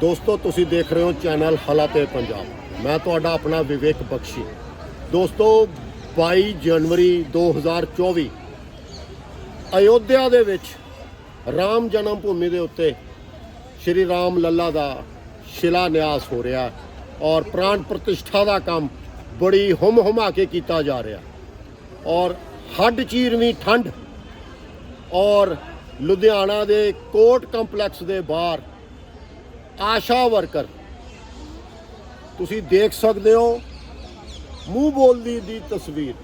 ਦੋਸਤੋ, ਤੁਸੀਂ ਦੇਖ ਰਹੇ ਹੋ ਚੈਨਲ ਹਾਲਾਤੇ ਪੰਜਾਬ। ਮੈਂ ਤੁਹਾਡਾ ਆਪਣਾ ਵਿਵੇਕ ਬਖਸ਼ੀ। ਦੋਸਤੋ 22 ਜਨਵਰੀ 2024 ਅਯੋਧਿਆ ਦੇ ਵਿੱਚ ਰਾਮ ਜਨਮ ਭੂਮੀ ਦੇ ਉੱਤੇ ਸ਼੍ਰੀ ਰਾਮ ਲੱਲਾ ਦਾ ਸ਼ਿਲਾਨਿਆਸ ਹੋ ਰਿਹਾ ਔਰ ਪ੍ਰਾਣ ਪ੍ਰਤਿਸ਼ਠਾ ਦਾ ਕੰਮ ਬੜੀ ਹੁਮ ਹੁਮਾ ਕੇ ਕੀਤਾ ਜਾ ਰਿਹਾ ਔਰ ਹੱਡ ਚੀਰਵੀਂ ਠੰਡ ਔਰ ਲੁਧਿਆਣਾ ਦੇ ਕੋਰਟ ਕੰਪਲੈਕਸ ਦੇ ਬਾਹਰ ਆਸ਼ਾ ਵਰਕਰ। ਤੁਸੀਂ ਦੇਖ ਸਕਦੇ ਹੋ ਮੂੰਹ ਬੋਲਦੀ ਦੀ ਤਸਵੀਰ।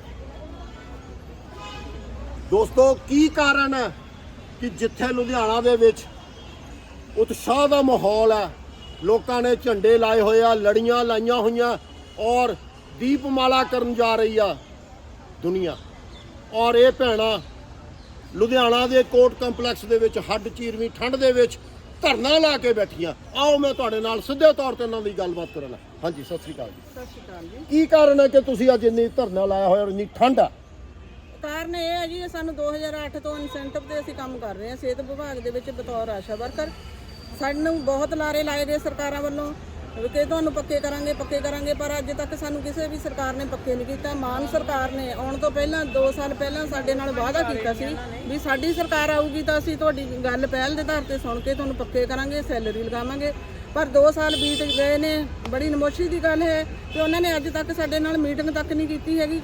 ਦੋਸਤੋ, ਕੀ ਕਾਰਨ ਹੈ ਕਿ ਜਿੱਥੇ ਲੁਧਿਆਣਾ ਦੇ ਵਿੱਚ ਉਤਸ਼ਾਹ ਦਾ ਮਾਹੌਲ ਹੈ, ਲੋਕਾਂ ਨੇ ਝੰਡੇ ਲਾਏ ਹੋਏ ਆ, ਲੜੀਆਂ ਲਾਈਆਂ ਹੋਈਆਂ ਔਰ ਦੀਪਮਾਲਾ ਕਰਨ ਜਾ ਰਹੀ ਆ ਦੁਨੀਆ। ਔਰ ਇਹ ਭੈਣਾਂ ਲੁਧਿਆਣਾ ਦੇ ਕੋਰਟ ਕੰਪਲੈਕਸ ਦੇ ਵਿੱਚ, ਹੱਡ ਚੀਰਵੀਂ ਠੰਡ ਦੇ ਵਿੱਚ ਧਰਨਾ ਲਾ ਕੇ ਬੈਠੀਆਂ। ਆਓ ਮੈਂ ਤੁਹਾਡੇ ਨਾਲ ਸਿੱਧੇ ਤੌਰ ਤੇ ਇਹਨਾਂ ਦੀ ਗੱਲਬਾਤ ਕਰਾਂ ਹਾਂਜੀ ਸਤਿ ਸ੍ਰੀ ਅਕਾਲ ਜੀ। ਸਤਿ ਸ਼੍ਰੀ ਅਕਾਲ ਜੀ। ਕੀ ਕਾਰਨ ਹੈ ਕਿ ਤੁਸੀਂ ਅੱਜ ਇੰਨੀ ਧਰਨਾ ਲਾਇਆ ਹੋਇਆ ਔਰ ਇੰਨੀ ਠੰਡ ਆ? ਕਾਰਨ ਇਹ ਹੈ ਜੀ ਸਾਨੂੰ 2008 ਤੋਂ ਇਨਸੈਂਟਿਵ ਤੇ ਅਸੀਂ ਕੰਮ ਕਰ ਰਹੇ ਹਾਂ। ਸਿਹਤ ਵਿਭਾਗ ਦੇ ਵਿੱਚ ਬਤੌਰ ਆਸ਼ਾ ਵਰਕਰ। ਸਾਨੂੰ ਬਹੁਤ ਲਾਰੇ ਲਾਏ ਗਏ ਸਰਕਾਰਾਂ ਵੱਲੋਂ। ਕਿ ਤੁਹਾਨੂੰ ਪੱਕੇ ਕਰਾਂਗੇ ਪੱਕੇ ਕਰਾਂਗੇ, ਪਰ ਅੱਜ ਤੱਕ ਸਾਨੂੰ ਕਿਸੇ ਵੀ ਸਰਕਾਰ ਨੇ ਪੱਕੇ ਨਹੀਂ ਕੀਤਾ। ਮਾਨ ਸਰਕਾਰ ਨੇ ਆਉਣ ਤੋਂ ਪਹਿਲਾਂ 2 ਸਾਲ ਪਹਿਲਾਂ ਸਾਡੇ ਨਾਲ ਵਾਅਦਾ ਕੀਤਾ ਸੀ ਵੀ ਸਾਡੀ ਸਰਕਾਰ ਆਊਗੀ ਤਾਂ ਅਸੀਂ ਤੁਹਾਡੀ ਗੱਲ ਪਹਿਲ ਦੇ ਆਧਾਰ ਤੇ ਸੁਣ ਕੇ ਤੁਹਾਨੂੰ ਪੱਕੇ ਕਰਾਂਗੇ, ਸੈਲਰੀ ਲਗਾਵਾਂਗੇ। ਪਰ 2 ਸਾਲ ਬੀਤ ਗਏ ਨੇ, ਬੜੀ ਨਮੋਸ਼ੀ ਦੀ ਗੱਲ ਹੈ ਕਿ ਉਹਨਾਂ ਨੇ ਅੱਜ ਤੱਕ ਸਾਡੇ ਨਾਲ ਮੀਟਿੰਗ ਤੱਕ ਨਹੀਂ ਕੀਤੀ ਹੈਗੀ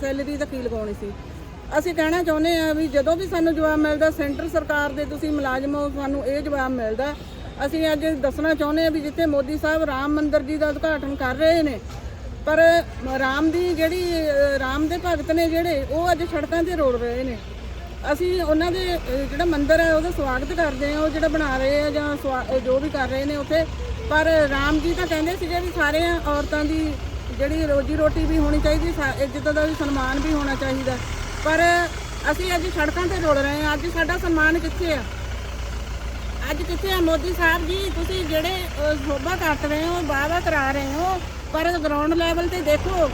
ਸੈਲਰੀ ਦਾ ਕੀ ਲਗਾਉਣੀ ਸੀ। ਅਸੀਂ ਕਹਿਣਾ ਚਾਹੁੰਦੇ ਆ ਵੀ ਜਦੋਂ ਵੀ ਸਾਨੂੰ ਜਵਾਬ ਮਿਲਦਾ, ਸੈਂਟਰ ਸਰਕਾਰ ਦੇ ਤੁਸੀਂ ਮੁਲਾਜ਼ਮ ਹੋ, ਸਾਨੂੰ ਇਹ ਜਵਾਬ ਮਿਲਦਾ ਅਸੀਂ ਅੱਜ ਦੱਸਣਾ ਚਾਹੁੰਦੇ ਆ ਵੀ ਜਿੱਥੇ ਮੋਦੀ ਸਾਹਿਬ ਰਾਮ ਮੰਦਿਰ ਜੀ ਦਾ ਉਦਘਾਟਨ ਕਰ ਰਹੇ ਨੇ, ਪਰ ਰਾਮ ਦੀ ਜਿਹੜੀ, ਰਾਮ ਦੇ ਭਗਤ ਨੇ ਜਿਹੜੇ, ਉਹ ਅੱਜ ਸੜਕਾਂ ਤੇ ਰੋਲ ਰਹੇ ਨੇ। ਅਸੀਂ ਉਹਨਾਂ ਦੇ, ਜਿਹੜਾ ਮੰਦਿਰ ਹੈ, ਉਹਦਾ ਸਵਾਗਤ ਕਰਦੇ ਆ ਉਹ ਜਿਹੜਾ ਬਣਾ ਰਹੇ ਆ ਜਾਂ ਸਵਾ- ਜੋ ਵੀ ਕਰ ਰਹੇ ਨੇ ਉੱਥੇ। ਪਰ ਰਾਮ ਜੀ ਤਾਂ ਕਹਿੰਦੇ ਸੀਗੇ ਵੀ ਸਾਰੇ ਔਰਤਾਂ ਦੀ ਜਿਹੜੀ ਰੋਜੀ ਰੋਟੀ ਵੀ ਹੋਣੀ ਚਾਹੀਦੀ, ਸਾ- ਇੱਜ਼ਤ ਦਾ ਵੀ ਸਨਮਾਨ ਵੀ ਹੋਣਾ ਚਾਹੀਦਾ। ਪਰ ਅਸੀਂ ਅੱਜ ਸੜਕਾਂ ਤੇ ਰੁਲ ਰਹੇ ਹਾਂ, ਅੱਜ ਸਾਡਾ ਸਨਮਾਨ ਕਿੱਥੇ ਆ? ਅੱਜ ਕਿੱਥੇ ਆ ਮੋਦੀ ਸਾਹਿਬ ਜੀ, ਤੁਸੀਂ ਜਿਹੜੇ ਸ਼ੋਭਾ ਕੱਟ ਰਹੇ ਹੋ, ਵਾਅਦਾ ਕਰਾ ਰਹੇ ਹੋ, ਪਰ ਗਰਾਊਂਡ ਲੈਵਲ ਤੇ ਦੇਖੋ,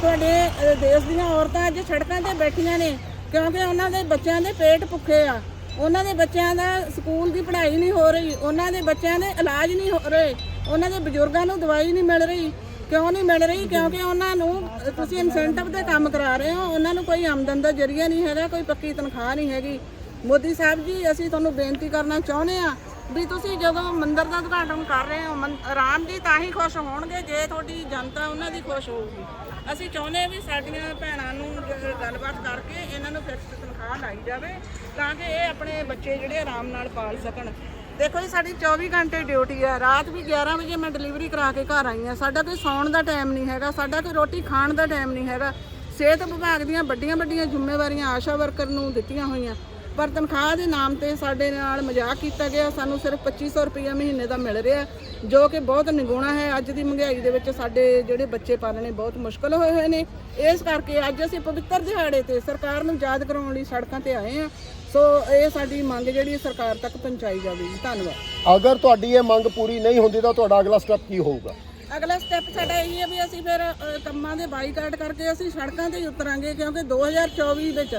ਤੁਹਾਡੇ ਦੇਸ਼ ਦੀਆਂ ਔਰਤਾਂ ਅੱਜ ਸੜਕਾਂ ਤੇ ਬੈਠੀਆਂ ਨੇ, ਕਿਉਂਕਿ ਉਹਨਾਂ ਦੇ ਬੱਚਿਆਂ ਦੇ ਪੇਟ ਭੁੱਖੇ ਆ। ਉਹਨਾਂ ਦੇ ਬੱਚਿਆਂ ਦਾ ਸਕੂਲ ਦੀ ਪੜ੍ਹਾਈ ਨਹੀਂ ਹੋ ਰਹੀ, ਉਹਨਾਂ ਦੇ ਬੱਚਿਆਂ ਦੇ ਇਲਾਜ ਨਹੀਂ ਹੋ ਰਹੇ, ਉਹਨਾਂ ਦੇ ਬਜ਼ੁਰਗਾਂ ਨੂੰ ਦਵਾਈ ਨਹੀਂ ਮਿਲ ਰਹੀ। ਕਿਉਂ ਨਹੀਂ ਮਿਲ ਰਹੀ? ਕਿਉਂਕਿ ਉਹਨਾਂ ਨੂੰ, ਤੁਸੀਂ ਇਨਸੈਂਟਿਵ ਤੇ ਕੰਮ ਕਰਾ ਰਹੇ ਹੋ, ਉਹਨਾਂ ਨੂੰ ਕੋਈ ਆਮਦਨ ਦਾ ਜ਼ਰੀਆ ਨਹੀਂ ਹੈਗਾ, ਕੋਈ ਪੱਕੀ ਤਨਖਾਹ ਨਹੀਂ ਹੈਗੀ। ਮੋਦੀ ਸਾਹਿਬ ਜੀ, ਅਸੀਂ ਤੁਹਾਨੂੰ ਬੇਨਤੀ ਕਰਨਾ ਚਾਹੁੰਦੇ ਆ ਵੀ ਤੁਸੀਂ ਜਦੋਂ ਮੰਦਿਰ ਦਾ ਉਦਘਾਟਨ ਕਰ ਰਹੇ ਹੋ ਮੰ- ਰਾਮ ਜੀ ਤਾਂ ਹੀ ਖੁਸ਼ ਹੋਣਗੇ ਜੇ ਤੁਹਾਡੀ ਜਨਤਾ ਉਹਨਾਂ ਦੀ ਖੁਸ਼ ਹੋਊਗੀ। ਅਸੀਂ ਚਾਹੁੰਦੇ ਆ ਵੀ ਸਾਡੀਆਂ ਭੈਣਾਂ ਨੂੰ ਜ- ਗੱਲਬਾਤ ਕਰਕੇ ਇਹਨਾਂ ਨੂੰ ਫਿਕਸ ਤਨਖਾਹ ਲਾਈ ਜਾਵੇ ਤਾਂ ਕਿ ਇਹ ਆਪਣੇ ਬੱਚੇ ਜਿਹੜੇ ਆਰਾਮ ਨਾਲ ਪਾਲ ਸਕਣ। ਦੇਖੋ ਜੀ, ਸਾਡੀ 24 ਘੰਟੇ ਡਿਊਟੀ ਆ। ਰਾਤ ਵੀ 11 ਵਜੇ ਮੈਂ ਡਿਲੀਵਰੀ ਕਰਾ ਕੇ ਘਰ ਆਈ ਆ ਸਾਡਾ ਕੋਈ ਸੌਣ ਦਾ ਟਾਈਮ ਨਹੀਂ ਹੈਗਾ, ਸਾਡਾ ਕੋਈ ਰੋਟੀ ਖਾਣ ਦਾ ਟਾਈਮ ਨਹੀਂ ਹੈਗਾ। ਸਿਹਤ ਵਿਭਾਗ ਦੀਆਂ ਵੱਡੀਆਂ ਵੱਡੀਆਂ ਜ਼ਿੰਮੇਵਾਰੀਆਂ ਆਸ਼ਾ ਵਰਕਰ ਨੂੰ ਦਿੱਤੀਆਂ ਹੋਈਆਂ। ਪਰ ਤਨਖਾਹ ਦੇ ਨਾਮ ਤੇ ਸਾਡੇ ਨਾਲ ਮਜ਼ਾਕ ਕੀਤਾ ਗਿਆ। ਸਾਨੂੰ ਸਿਰਫ 2500 ਰੁਪਏ ਮਹੀਨੇ ਦਾ ਮਿਲ ਰਿਹਾ ਜੋ ਕਿ ਬਹੁਤ ਨਿਗੁਣਾ ਹੈ। ਅੱਜ ਦੀ ਮਹਿੰਗਾਈ ਦੇ ਵਿੱਚ ਸਾਡੇ ਜਿਹੜੇ ਬੱਚੇ ਪਾਲਣੇ ਬਹੁਤ ਮੁਸ਼ਕਲ ਹੋਏ ਹੋਏ ਨੇ। ਇਸ ਕਰਕੇ ਅੱਜ ਅਸੀਂ ਪਵਿੱਤਰ ਦਿਹਾੜੇ ਤੇ ਸਰਕਾਰ ਨੂੰ ਯਾਦ ਕਰਾਉਣ ਲਈ ਸੜਕਾਂ ਤੇ ਆਏ ਆ ਸੋ ਇਹ ਸਾਡੀ ਮੰਗ ਜਿਹੜੀ ਹੈ ਸਰਕਾਰ ਤੱਕ ਪਹੁੰਚਾਈ ਜਾਵੇਗੀ। ਧੰਨਵਾਦ। ਅਗਰ ਤੁਹਾਡੀ ਇਹ ਮੰਗ ਪੂਰੀ ਨਹੀਂ ਹੁੰਦੀ ਤਾਂ ਤੁਹਾਡਾ ਅਗਲਾ ਸਟੈਪ ਕੀ ਹੋਊਗਾ? ਅਗਲਾ ਸਟੈਪ ਸਾਡਾ ਇਹ ਹੈ ਵੀ ਅਸੀਂ ਫਿਰ ਕੰਮਾਂ ਦੇ ਬਾਈਕਾਟ ਕਰਕੇ ਅਸੀਂ ਸੜਕਾਂ ਤੇ ਹੀ ਉਤਰਾਂਗੇ ਕਿਉਂਕਿ 2024 ਵਿੱਚ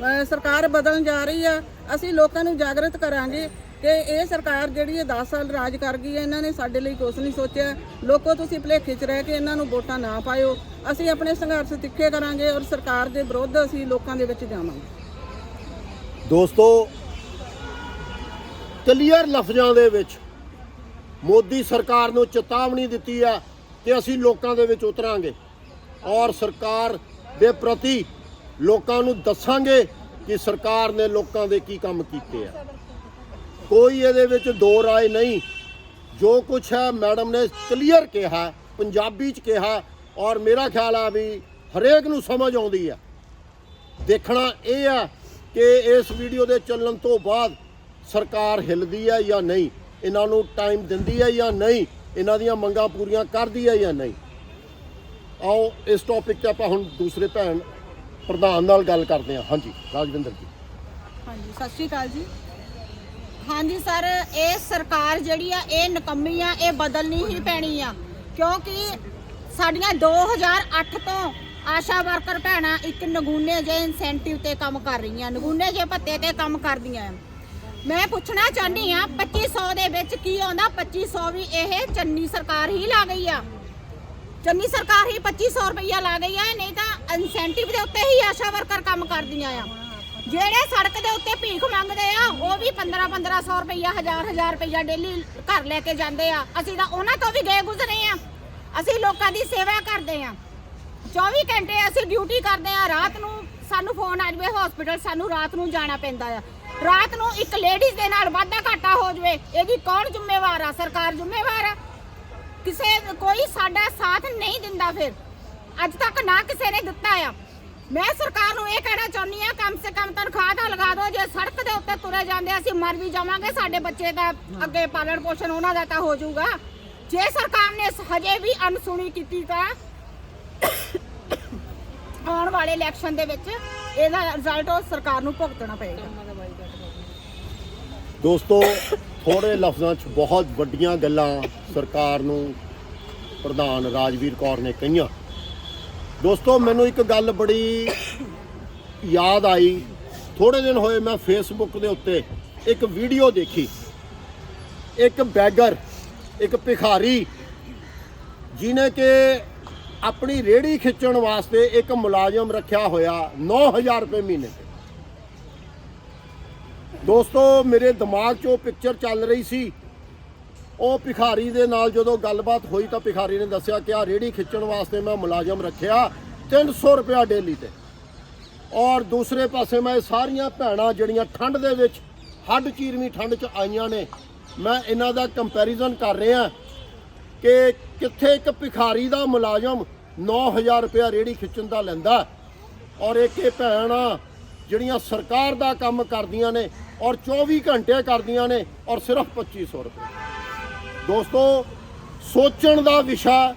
ਸਰਕਾਰ ਬਦਲਣ ਜਾ ਰਹੀ ਆ, ਅਸੀਂ ਲੋਕਾਂ ਨੂੰ ਜਾਗਰਤ ਕਰਾਂਗੇ ਕਿ ਇਹ ਸਰਕਾਰ ਜਿਹੜੀ ਹੈ 10 ਸਾਲ ਰਾਜ ਕਰ ਗਈ ਹੈ, ਇਹਨਾਂ ਨੇ ਸਾਡੇ ਲਈ ਕੁਝ ਨਹੀਂ ਸੋਚਿਆ। ਲੋਕੋ ਤੁਸੀਂ ਭੁਲੇਖੇ 'ਚ ਰਹਿ ਕੇ ਇਹਨਾਂ ਨੂੰ ਵੋਟਾਂ ਨਾ ਪਾਇਓ। ਅਸੀਂ ਆਪਣੇ ਸੰਘਰਸ਼ ਤਿੱਖੇ ਕਰਾਂਗੇ ਔਰ ਸਰਕਾਰ ਦੇ ਵਿਰੁੱਧ ਅਸੀਂ ਲੋਕਾਂ ਦੇ ਵਿੱਚ ਜਾਵਾਂਗੇ। ਦੋਸਤੋ, ਕਲੀਅਰ ਲਫ਼ਜ਼ਾਂ ਦੇ ਵਿੱਚ ਮੋਦੀ ਸਰਕਾਰ ਨੂੰ ਚੇਤਾਵਨੀ ਦਿੱਤੀ ਆ ਕਿ ਅਸੀਂ ਲੋਕਾਂ ਦੇ ਵਿੱਚ ਉਤਰਾਂਗੇ ਔਰ ਸਰਕਾਰ ਦੇ ਪ੍ਰਤੀ ਲੋਕਾਂ ਨੂੰ ਦੱਸਾਂਗੇ ਕਿ ਸਰਕਾਰ ਨੇ ਲੋਕਾਂ ਦੇ ਕੀ ਕੰਮ ਕੀਤੇ ਆ। ਕੋਈ ਇਹਦੇ ਵਿੱਚ ਦੋ ਰਾਏ ਨਹੀਂ। ਜੋ ਕੁਝ ਹੈ, ਮੈਡਮ ਨੇ ਕਲੀਅਰ ਕਿਹਾ, ਪੰਜਾਬੀ ਚ ਕਿਹਾ ਔਰ ਮੇਰਾ ਖਿਆਲ ਆ ਵੀ ਹਰੇਕ ਨੂੰ ਸਮਝ ਆਉਂਦੀ ਆ। ਦੇਖਣਾ ਇਹ ਆ ਕਿ ਇਸ ਵੀਡੀਓ ਦੇ ਚੱਲਣ ਤੋਂ ਬਾਅਦ ਸਰਕਾਰ ਹਿੱਲਦੀ ਹੈ ਜਾਂ ਨਹੀਂ, ਇਹਨਾਂ ਨੂੰ ਟਾਈਮ ਦਿੰਦੀ ਹੈ ਜਾਂ ਨਹੀਂ, ਇਹਨਾਂ ਦੀਆਂ ਮੰਗਾਂ ਪੂਰੀਆਂ ਕਰਦੀ ਹੈ ਜਾਂ ਨਹੀਂ। ਆਓ, ਇਸ ਟੌਪਿਕ ਤੇ ਆਪਾਂ ਹੁਣ ਦੂਸਰੇ ਭੈਣ ਪ੍ਰਧਾਨ ਨਾਲ ਗੱਲ ਕਰਦੇ ਹਾਂ। ਹਾਂਜੀ, ਰਾਜਵਿੰਦਰ ਜੀ। ਹਾਂਜੀ, ਸਤਿ ਸ਼੍ਰੀ ਅਕਾਲ ਜੀ। ਹਾਂਜੀ, ਸਰ, ਇਹ ਸਰਕਾਰ ਜਿਹੜੀ ਆ, ਇਹ ਨਕੰਮੀ ਆ, ਇਹ ਬਦਲਣੀ ਹੀ ਪੈਣੀ ਆ। ਕਿਉਂਕਿ ਸਾਡੀਆਂ 2008 ਤੋਂ ਆਸ਼ਾ ਵਰਕਰ ਭੈਣਾਂ ਇੱਕ ਨਗੂਨੇ ਜੇ ਇਨਸੈਂਟਿਵ ਤੇ ਕੰਮ ਕਰ ਰਹੀਆਂ, ਨਗੂਨੇ ਜੇ ਭੱਤੇ ਤੇ ਕੰਮ ਕਰਦੀਆਂ ਮੈਂ ਪੁੱਛਣਾ ਚਾਹੁੰਦੀ ਆ 2500 ਦੇ ਵਿੱਚ ਕੀ ਆਉਂਦਾ? 2500 ਵੀ ਇਹ ਚੰਨੀ ਸਰਕਾਰ ਹੀ ਲਾ ਗਈ ਆ। ਚੰਨੀ ਸਰਕਾਰ ਹੀ 2500 ਰੁਪਈਆ ਲਾ ਗਈ ਆ, ਨਹੀਂ ਤਾਂ ਇਨਸੈਂਟਿਵ ਦੇ ਉੱਤੇ ਹੀ ਆਸ਼ਾ ਵਰਕਰ ਕੰਮ ਕਰਦੀਆਂ ਆ। ਜਿਹੜੇ ਸੜਕ ਦੇ ਉੱਤੇ ਭੀਖ ਮੰਗਦੇ ਆ, ਉਹ ਵੀ 15 1500 ਰੁਪਈਆ 1000 1000 ਰੁਪਈਆ ਡੇਲੀ ਘਰ ਲੈ ਕੇ ਜਾਂਦੇ ਆ। ਅਸੀਂ ਤਾਂ ਉਹਨਾਂ ਤੋਂ ਵੀ ਗਏ ਗੁਜ਼ਰੇ ਆ। ਅਸੀਂ ਲੋਕਾਂ ਦੀ ਸੇਵਾ ਕਰਦੇ ਆ। 24 ਘੰਟੇ ਅਸੀਂ ਡਿਊਟੀ ਕਰਦੇ ਆ, ਰਾਤ ਨੂੰ ਸਾਨੂੰ ਫੋਨ ਆ ਜਾਵੇ ਹਸਪੀਟਲ ਸਾਨੂੰ ਰਾਤ ਨੂੰ ਜਾਣਾ ਪੈਂਦਾ ਆ। ਰਾਤ ਨੂੰ ਇੱਕ ਲੇਡੀਜ਼ ਦੇ ਨਾਲ ਵਾਧਾ ਘਾਟਾ ਹੋ ਜਾਵੇ, ਇਹਦੀ ਕੌਣ ਜ਼ਿੰਮੇਵਾਰ ਆ? ਸਰਕਾਰ ਜ਼ਿੰਮੇਵਾਰ ਆ? ਕਿਸੇ ਕੋਈ ਸਾਡਾ ਸਾਥ ਨਹੀਂ ਦਿੰਦਾ ਫਿਰ। ਅੱਜ ਤੱਕ ਨਾ ਕਿਸੇ ਨੇ ਦਿੱਤਾ ਆ। ਮੈਂ ਸਰਕਾਰ ਨੂੰ ਇਹ ਕਹਿਣਾ ਚਾਹੁੰਦੀ ਆ ਕਮ ਸੇ ਕਮ ਤਨਖਾਹ ਤਾਂ ਲਗਾ ਦਿਓ, ਜੇ ਸੜਕ ਦੇ ਉੱਤੇ ਤੁਰੇ ਜਾਂਦੇ ਅਸੀਂ ਮਰ ਵੀ ਜਾਵਾਂਗੇ, ਸਾਡੇ ਬੱਚੇ ਦਾ ਅੱਗੇ ਪਾਲਣ ਪੋਸ਼ਣ ਉਹਨਾਂ ਦਾ ਤਾਂ ਹੋ ਜਾਊਗਾ। ਜੇ ਸਰਕਾਰ ਨੇ ਹਜੇ ਵੀ ਅਨਸੁਣੀ ਕੀਤੀ ਤਾਂ ਆਉਣ ਵਾਲੇ ਇਲੈਕਸ਼ਨ ਦੇ ਵਿੱਚ ਇਹਦਾ ਰਿਜ਼ਲਟ ਸਰਕਾਰ ਨੂੰ ਭੁਗਤਣਾ ਪਏਗਾ। ਦੋਸਤੋ ਥੋੜੇ ਲਫ਼ਜ਼ਾਂ 'ਚ ਬਹੁਤ ਵੱਡੀਆਂ ਗੱਲਾਂ ਸਰਕਾਰ ਨੂੰ ਪ੍ਰਧਾਨ ਰਾਜਵੀਰ ਕੌਰ ਨੇ ਕਹੀਆਂ। ਦੋਸਤੋ, ਮੈਨੂੰ ਇੱਕ ਗੱਲ ਬੜੀ ਯਾਦ ਆਈ। ਥੋੜੇ ਦਿਨ ਹੋਏ ਮੈਂ ਫੇਸਬੁੱਕ ਦੇ ਉੱਤੇ ਇੱਕ ਵੀਡੀਓ ਦੇਖੀ। ਇੱਕ ਬੈਗਰ, ਇੱਕ ਭਿਖਾਰੀ, ਜਿਨੇ ਕਿ ਆਪਣੀ ਰੇੜੀ ਖਿੱਚਣ ਵਾਸਤੇ ਇੱਕ ਮੁਲਾਜ਼ਮ ਰੱਖਿਆ ਹੋਇਆ 9000 ਰੁਪਏ ਮਹੀਨੇ ਦੋਸਤੋ, ਮੇਰੇ ਦਿਮਾਗ 'ਚ ਉਹ ਪਿਕਚਰ ਚੱਲ ਰਹੀ ਸੀ। ਉਹ ਭਿਖਾਰੀ ਦੇ ਨਾਲ ਜਦੋਂ ਗੱਲਬਾਤ ਹੋਈ ਤਾਂ ਭਿਖਾਰੀ ਨੇ ਦੱਸਿਆ ਕਿ ਆ ਰੇੜੀ ਖਿੱਚਣ ਵਾਸਤੇ ਮੈਂ ਮੁਲਾਜ਼ਮ ਰੱਖਿਆ 300 ਰੁਪਿਆ ਡੇਲੀ ਤੇ। ਔਰ ਦੂਸਰੇ ਪਾਸੇ ਮੈਂ ਸਾਰੀਆਂ ਭੈਣਾਂ ਜਿਹੜੀਆਂ ਠੰਡ ਦੇ ਵਿੱਚ ਹੱਡ ਚੀਰਵੀਂ ਠੰਡ 'ਚ ਆਈਆਂ ਨੇ, ਮੈਂ ਇਹਨਾਂ ਦਾ ਕੰਪੈਰੀਜ਼ਨ ਕਰ ਰਿਹਾ ਕਿ ਕਿੱਥੇ ਇੱਕ ਭਿਖਾਰੀ ਦਾ ਮੁਲਾਜ਼ਮ 9000 ਰੁਪਿਆ ਰੇੜੀ ਖਿੱਚਣ ਦਾ ਲੈਂਦਾ ਔਰ ਇੱਕ ਇਹ ਭੈਣ ਆ ਜਿਹੜੀਆਂ ਸਰਕਾਰ ਦਾ ਕੰਮ ਕਰਦੀਆਂ ਨੇ ਔਰ 24 ਘੰਟੇ ਕਰਦੀਆਂ ਨੇ ਔਰ ਸਿਰਫ 2500 ਰੁਪਏ। ਦੋਸਤੋ, ਸੋਚਣ ਦਾ ਵਿਸ਼ਾ,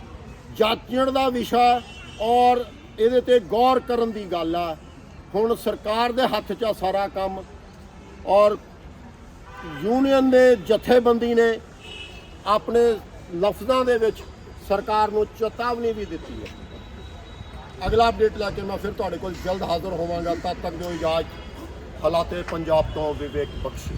ਜਾਚਣ ਦਾ ਵਿਸ਼ਾ ਔਰ ਇਹਦੇ ਤੇ ਗੌਰ ਕਰਨ ਦੀ ਗੱਲ ਆ। ਹੁਣ ਸਰਕਾਰ ਦੇ ਹੱਥ 'ਚ ਆ ਸਾਰਾ ਕੰਮ ਔਰ ਯੂਨੀਅਨ ਦੇ ਜਥੇਬੰਦੀ ਨੇ ਆਪਣੇ ਲਫ਼ਜ਼ਾਂ ਦੇ ਵਿੱਚ ਸਰਕਾਰ ਨੂੰ ਚੇਤਾਵਨੀ ਵੀ ਦਿੱਤੀ ਹੈ। ਅਗਲਾ ਅਪਡੇਟ ਲੈ ਕੇ ਮੈਂ ਫਿਰ ਤੁਹਾਡੇ ਕੋਲ ਜਲਦ ਹਾਜ਼ਰ ਹੋਵਾਂਗਾ। ਤਦ ਤੱਕ ਦਿਓ ਇਜਾਜ਼ਤ। ਹਾਲਾਤੇ ਪੰਜਾਬ ਤੋਂ ਵਿਵੇਕ ਬਖਸ਼ੀ।